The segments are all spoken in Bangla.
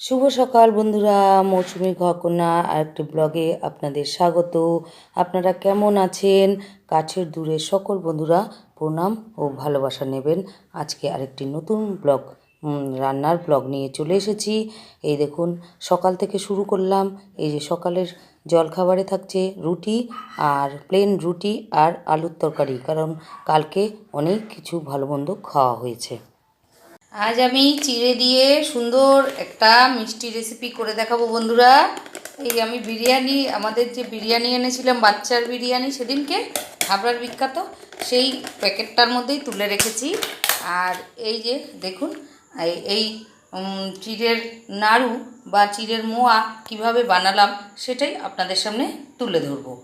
শুভ সকাল বন্ধুরা, মৌসুমি ঘকনা আর একটি ব্লগে আপনাদের স্বাগত। আপনারা কেমন আছেন? কাছের দূরে সকল বন্ধুরা প্রণাম ও ভালোবাসা নেবেন। আজকে আরেকটি নতুন ব্লগ রান্নার ব্লগ নিয়ে চলে এসেছি। এই দেখুন, সকাল থেকে শুরু করলাম। এই যে সকালের জলখাবারে থাকছে রুটি আর প্লেন রুটি আর আলুর তরকারি, কারণ কালকে অনেক কিছু ভালো মন্দ খাওয়া হয়েছে। আজ আমি চিড়ে দিয়ে সুন্দর একটা মিষ্টি রেসিপি করে দেখাবো বন্ধুরা। এই আমি বিরিয়ানি, আমাদের যে বিরিয়ানি এনেছিলাম, বাচ্চার বিরিয়ানি সেদিনকে হাবড়ার বিখ্যাত, সেই প্যাকেটটার মধ্যেই তুলে রেখেছি। আর এই যে দেখুন, এই- চিড়ের নাড়ু বা চিড়ের মোয়া কীভাবে বানালাম, সেটাই আপনাদের সামনে তুলে ধরবো।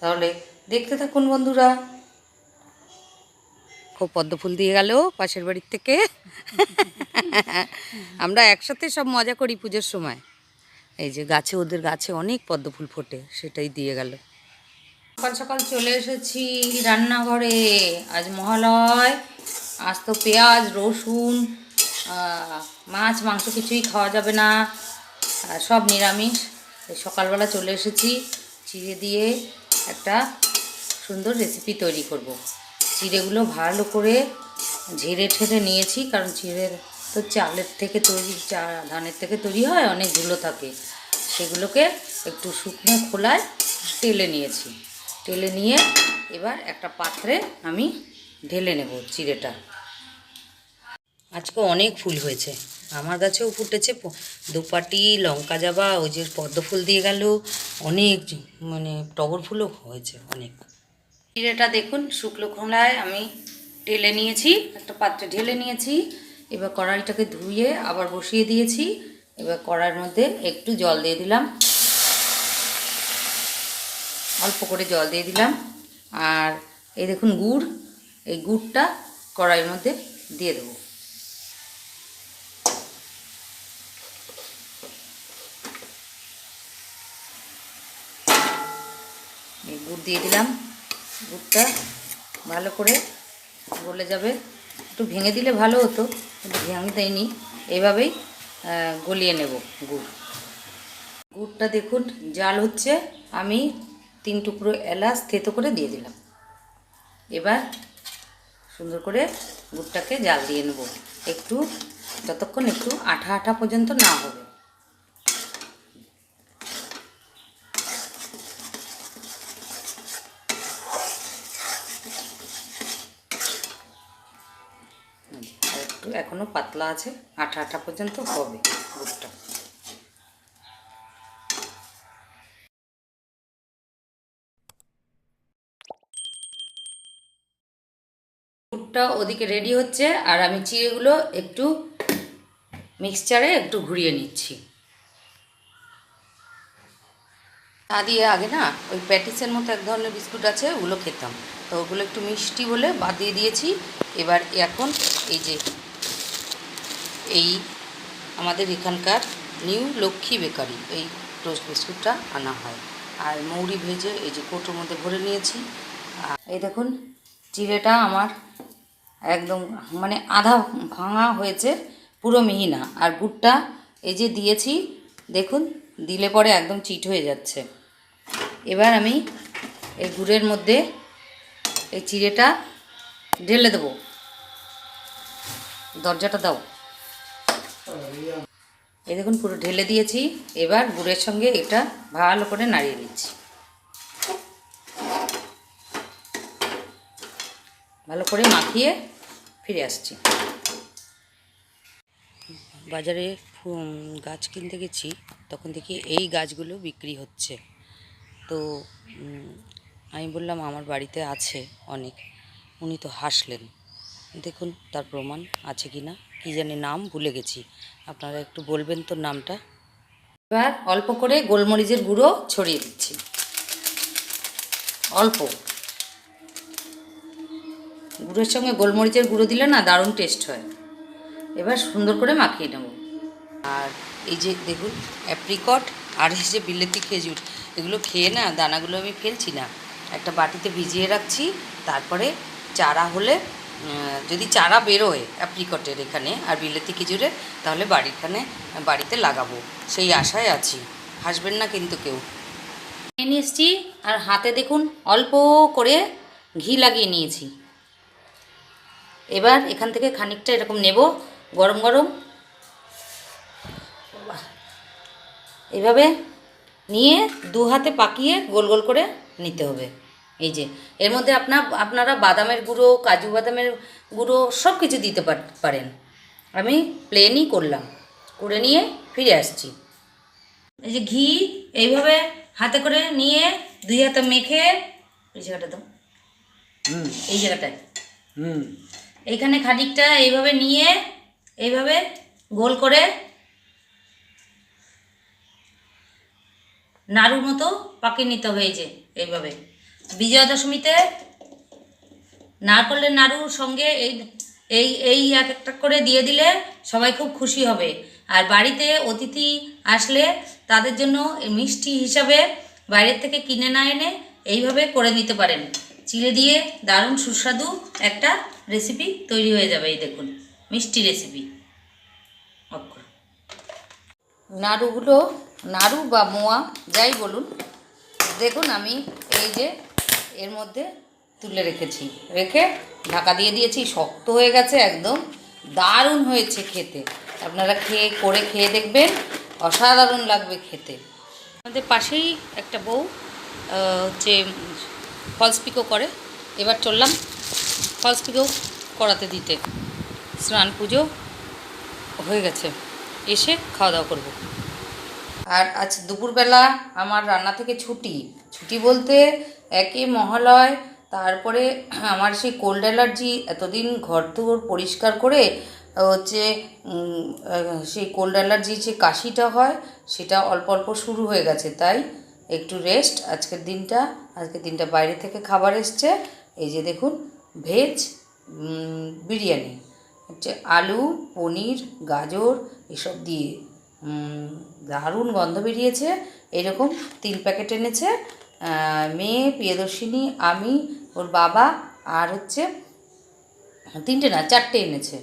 তাহলে দেখতে থাকুন বন্ধুরা। খুব পদ্ম ফুল দিয়ে গেল পাশের বাড়ির থেকে। আমরা একসাথে সব মজা করি পুজোর সময়। এই যে গাছে, ওদের গাছে অনেক পদ্ম ফুল ফোটে, সেটাই দিয়ে গেল। সকাল সকাল চলে এসেছি রান্নাঘরে। আজ মহালয়, আজ তো পেঁয়াজ, রসুন মাছ, মাংস কিছুই খাওয়া যাবে না। সব নিরামিষ। সকালবেলা চলে এসেছি, চিড়ে দিয়ে একটা সুন্দর রেসিপি তৈরি করব। চিড়েগুলো ভালো করে ঝেড়ে ঠেড়ে নিয়েছি, কারণ চিড়ের তো চালের থেকে তৈরি, চা, ধানের থেকে তৈরি হয় অনেক ধুলো থাকে। সেগুলোকে একটু শুকনো খোলায় টেলে নিয়েছি। টেলে নিয়ে এবার একটা পাত্রে আমি ঢেলে নেব চিড়েটা। আজকে অনেক ফুল হয়েছে। আমার গাছেও ফুটেছে দুপাটি লঙ্কা জাবা, ওই যে পদ্ম ফুল দিয়ে গেল, অনেক মানে টগর ফুলও হয়েছে অনেক। জিরেটা দেখুন শুকনো খোলায় আমি ঢেলে নিয়েছি, একটা পাত্রে ঢেলে নিয়েছি। এবার কড়াইটাকে ধুয়ে আবার বসিয়ে দিয়েছি। এবার কড়াইয়ের মধ্যে একটু জল দিয়ে দিলাম। অল্প করে জল দিয়ে দিলাম। আর এই দেখুন গুড়, এই গুড়টা কড়াইয়ের মধ্যে দিয়ে দেবো। এই গুড় দিয়ে দিলাম। গুড়টা ভালো করে গলে যাবে। একটু ভেঙে দিলে ভালো হতো, কিন্তু ভেঙে দেয়নি এভাবেই গলিয়ে নেব গুড়। গুড়টা দেখুন, জাল হচ্ছে। আমি তিন টুকরো এলাচ থেতো করে দিয়ে দিলাম। এবার সুন্দর করে গুড়টাকে জাল দিয়ে নেব। একটু, যতক্ষণ একটু আঠা আঠা পর্যন্ত না হবে আর একটু এখনও পাতলা আছে, আঠা আঠা পর্যন্ত হবে গুড়টা গুড়টা ওদিকে রেডি হচ্ছে, আর আমি চিড়েগুলো একটু মিক্সচারে একটু ঘুরিয়ে নিচ্ছি। তা দিয়ে আগে না, ওই প্যাটিসের মতো এক ধরনের বিস্কুট আছে, ওগুলো খেতাম। তো ওগুলো একটু মিষ্টি বলে বাদ দিয়ে দিয়েছি। এবার এখন এই যে এই আমাদের এখানকার নিউ লক্ষ্মী বেকারি, এই টোস্ট বিস্কুটটা আনা হয়। আর মৌরি ভেজে এই যে কোটোর মধ্যে ভরে নিয়েছি। এই দেখুন চিড়েটা আমার একদম মানে আধা ভাঙা হয়েছে, পুরো মিহি না আর গুড়টা এই যে দিয়েছি, দেখুন, দিলে পরে একদম চিট হয়ে যাচ্ছে। এবার আমি এই গুড়ের মধ্যে এই চিড়েটা ঢেলে দেবো। দরজাটা দাও। এই দেখুন, পুরো ঢেলে দিয়েছি। এবার গুড়ের সঙ্গে এটা ভালো করে নাড়িয়ে নিচ্ছি। ভালো করে মাখিয়ে ফিরে আসছি। বাজারে গাছ কিনতে গেছি, তখন দেখি এই গাছগুলো বিক্রি হচ্ছে। তো আমি বললাম, আমার বাড়িতে আছে অনেক। উনি তো হাসলেন। দেখুন, তার প্রমাণ আছে কি না কী জানি নাম ভুলে গেছি। আপনারা একটু বলবেন তো নামটা। এবার অল্প করে গোলমরিচের গুঁড়ো ছড়িয়ে দিচ্ছি। অল্প। গুঁড়োর সঙ্গে গোলমরিচের গুঁড়ো দিলে না দারুণ টেস্ট হয়। এবার সুন্দর করে মাখিয়ে নেব। আর এই যে দেখুন অ্যাপ্রিকট আর এই যে বিলেতি খেজুর, এগুলো খেয়ে না দানাগুলো আমি ফেলছি না। একটা বাটিতে ভিজিয়ে রাখছি, তারপরে চারা হলে যদি চারা বেরোয় অ্যাপ্রিকটের এখানে আর বিলেতি খেজুরে, তাহলে বাড়িখানে, বাড়িতে লাগাবো। সেই আশায় আছি। হাসবেন না কিন্তু কেউ। নিয়ে এসছি আর হাতে দেখুন, অল্প করে ঘি লাগিয়ে নিয়েছি। এবার এখান থেকে খানিকটা এরকম নেব, গরম গরম। এভাবে নিয়ে দু হাতে পাকিয়ে গোল গোল করে নিতে হবে। এই যে এর মধ্যে আপনার আপনারা বাদামের গুঁড়ো কাজু বাদামের গুঁড়ো সব কিছু দিতে পার- পারেন। আমি প্লেনই করলাম। করে নিয়ে ফিরে আসছি। এই যে ঘি এইভাবে হাতে করে নিয়ে দুই হাতে মেখে এই জায়গাটা তো হুম। এই জায়গাটায় হুম। এইখানে খানিকটা এইভাবে নিয়ে এইভাবে গোল করে নাড়ুর মতো পাকিয়ে নিতে যে এইভাবে। বিজয়া দশমীতে নারকলের নাড়ুর সঙ্গে এই এই এই এক একটা করে দিয়ে দিলে সবাই খুব খুশি হবে। আর বাড়িতে অতিথি আসলে তাদের জন্য মিষ্টি হিসাবে বাইরের থেকে কিনে না এনে এইভাবে করে নিতে পারেন। চিড়ে দিয়ে দারুণ সুস্বাদু একটা রেসিপি তৈরি হয়ে যাবে এই দেখুন, মিষ্টি রেসিপি নাড়ুগুলো, নাড়ু বা মোয়া, যাই বলুন। দেখুন আমি এই যে এর মধ্যে তুলে রেখেছি। রেখে ঢাকা দিয়ে দিয়েছি, শক্ত হয়ে গেছে একদম। দারুণ হয়েছে খেতে। আপনারা খেয়ে, করে খেয়ে দেখবেন, অসাধারণ লাগবে খেতে। আমাদের পাশেই একটা বউ হচ্ছে ফলস পিকো করে। এবার চললাম ফলস পিকো করাতে দিতে। স্নান পুজো হয়ে গেছে। এসে খাওয়া দাওয়া করব। আর আজ দুপুরবেলা আমার রান্না থেকে ছুটি। ছুটি বলতে একে মহালয়, তারপরে আমার সেই কোল্ড অ্যালার্জি এতদিন ঘর তোর পরিষ্কার করে, হচ্ছে সেই কোল্ড অ্যালার্জি যে কাশিটা হয়, সেটা অল্প অল্প শুরু হয়ে গেছে। তাই একটু রেস্ট আজকের দিনটা আজকের দিনটা বাইরে থেকে খাবার এসছে। এই যে দেখুন ভেজ বিরিয়ানি, হচ্ছে আলু, পনির, গাজর, এসব দিয়ে দারুণ গন্ধ বেরিয়েছে। এরকম তিন প্যাকেট এনেছে। মেয়ে প্রিয়দর্শিনী, আমি, ওর বাবা আর হচ্ছে তিনটে না, চারটে এনেছে।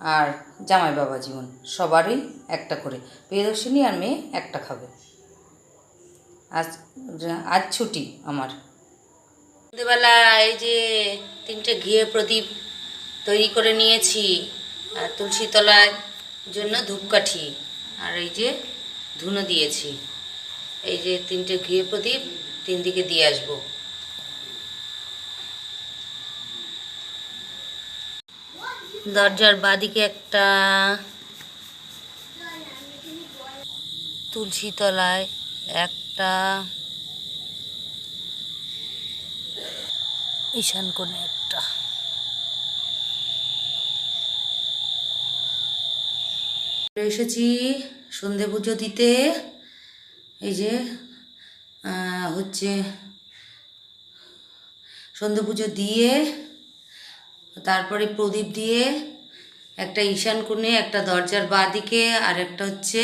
আর জামাই বাবা জীবন, সবারই একটা করে। প্রিয়দর্শিনী আর মেয়ে একটা খাবে। আজ আজ ছুটি আমার। সন্ধ্যেবেলা এই যে তিনটে ঘিয়ে প্রদীপ তৈরি করে নিয়েছি, আর তুলসী তলার জন্য ধূপকাঠি, আর এই যে ধুনো দিয়েছি। এই যে তিনটে ঘিয়ে প্রদীপ তিন দিকে দিয়ে আসব। দরজার বাদিকে একটা তুলসী তলায় একটা ঈশান কোণে একটা। এসেছি সন্ধে পুজো দিতে। এই যে হচ্ছে সন্ধে পুজো দিয়ে, তারপরে প্রদীপ দিয়ে, একটা ঈশান কোণে, একটা দরজার বাঁ দিকে, আর একটা হচ্ছে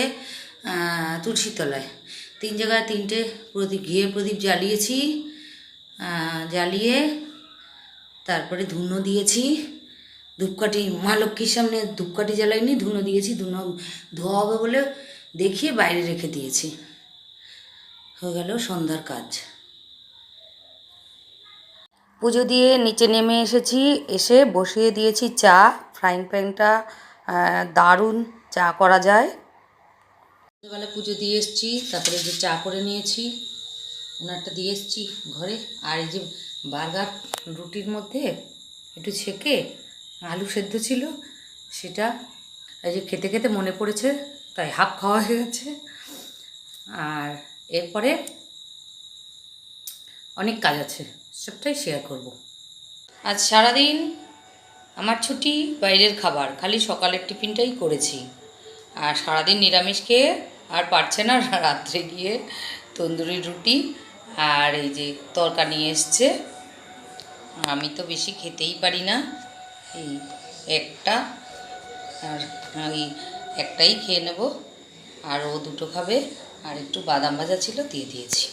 তুলসীতলায় তিন জায়গায় তিনটে প্রদীপ, ঘিয়ে প্রদীপ জ্বালিয়েছি জ্বালিয়ে তারপরে ধুনো দিয়েছি। ধূপকাঠি, মা লক্ষ্মীর সামনে ধূপকাঠি জ্বালাইনি, ধুনো দিয়েছি, ধুনো ধোয়া হবে বলে দেখিয়ে বাইরে রেখে দিয়েছি। হয়ে গেল সন্ধ্যার কাজ। পুজো দিয়ে নিচে নেমে এসেছি এসে বসিয়ে দিয়েছি চা ফ্রাইং প্যানটা দারুণ চা করা যায়। সকালে পুজো দিয়ে এসেছি তারপরে যে চা করে নিয়েছি ওনারটা দিয়ে এসেছি ঘরে। আর এই যে বার্গার রুটির মধ্যে একটু ছেঁকে আলু সেদ্ধ ছিল সেটা এই যে খেতে খেতে মনে পড়েছে তাই হাফ খাওয়া হয়ে গেছে। আর এরপরে অনেক কাজ আছে, সবটাই শেয়ার করব। আজ সারাদিন আমার ছুটি, বাইরের খাবার, খালি সকালের টিফিনটাই করেছি। আর সারাদিন নিরামিষ খেয়ে আর পারছে না রাত্রে গিয়ে তন্দুরি রুটি আর এই যে তরকা নিয়ে এসছে। আমি তো বেশি খেতেই পারি না, এই একটা আর এই একটাই খেয়ে নেব। আর ও দুটো খাবে আর একটু বাদাম ভাজা ছিল দিয়ে দিয়েছি।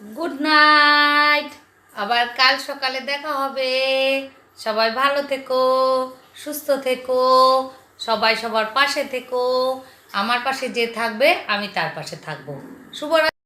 গুড নাইট আবার কাল সকালে দেখা হবে। সবাই ভালো থেকো, সুস্থ থেকো, সবাই সবার পাশে থেকো। আমার পাশে যে থাকবে, আমি তার পাশে থাকব। শুভরাত্রি।